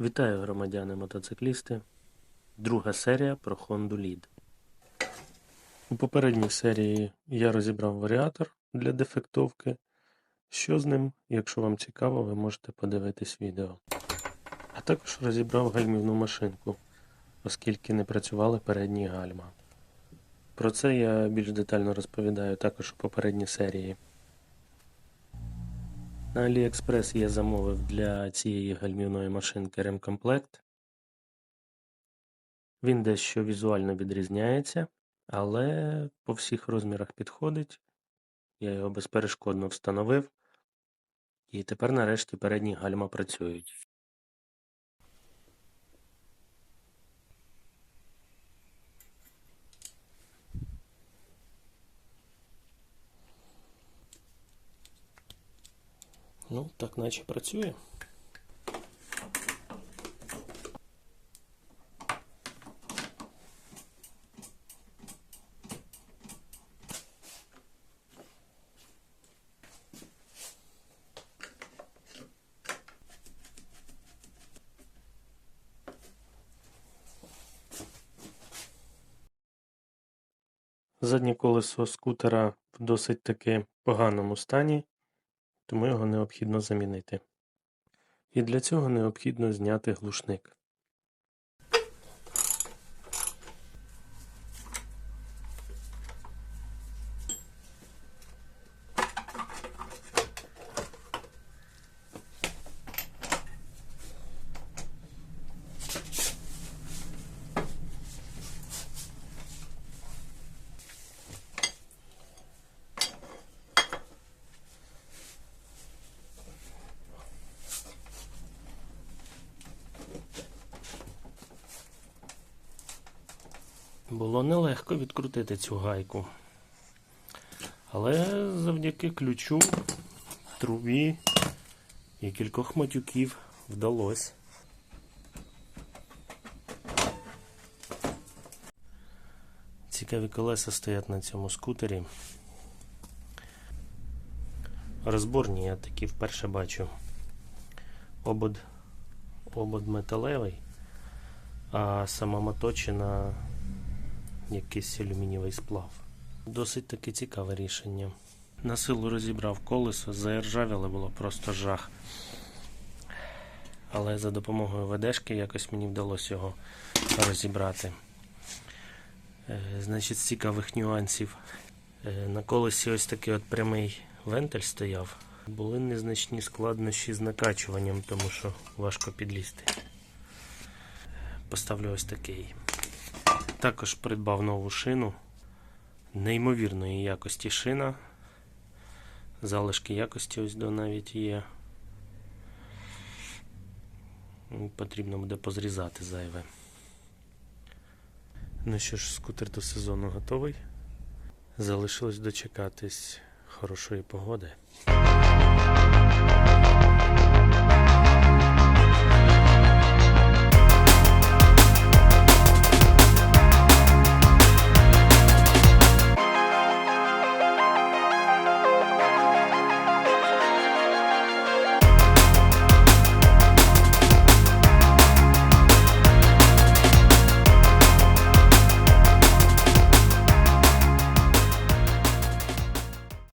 Вітаю громадяни мотоциклісти. Друга серія про Honda Lead. У попередній серії я розібрав варіатор для дефектовки. Що з ним, якщо вам цікаво, ви можете подивитись відео. А також розібрав гальмівну машинку, оскільки не працювали передні гальма. Про це я більш детально розповідаю також у попередній серії. На AliExpress я замовив для цієї гальмівної машинки ремкомплект. Він дещо візуально відрізняється, але по всіх розмірах підходить. Я його безперешкодно встановив. І тепер нарешті передні гальма працюють. Ну, так наче працює. Заднє колесо скутера в досить таки поганому стані, тому його необхідно замінити. І для цього необхідно зняти глушник. Було нелегко відкрутити цю гайку. Але завдяки ключу, трубі і кількох матюків вдалося. Цікаві колеса стоять на цьому скутері. Розборні я такі вперше бачу. Обод, обод металевий, а сама моточина якийсь алюмінієвий сплав. Досить таки цікаве рішення. На силу розібрав колесо, заіржавіло було просто жах. Але за допомогою ведешки якось мені вдалося його розібрати. Е, Значить, з цікавих нюансів. Е, На колесі ось такий от прямий вентиль стояв. Були незначні складнощі з накачуванням, тому що важко підлізти. Поставлю ось такий. Також придбав нову шину. Неймовірної якості шина. Залишки якості ось до навіть є. Потрібно буде позрізати зайве. Ну що ж, скутер до сезону готовий. Залишилось дочекатись хорошої погоди.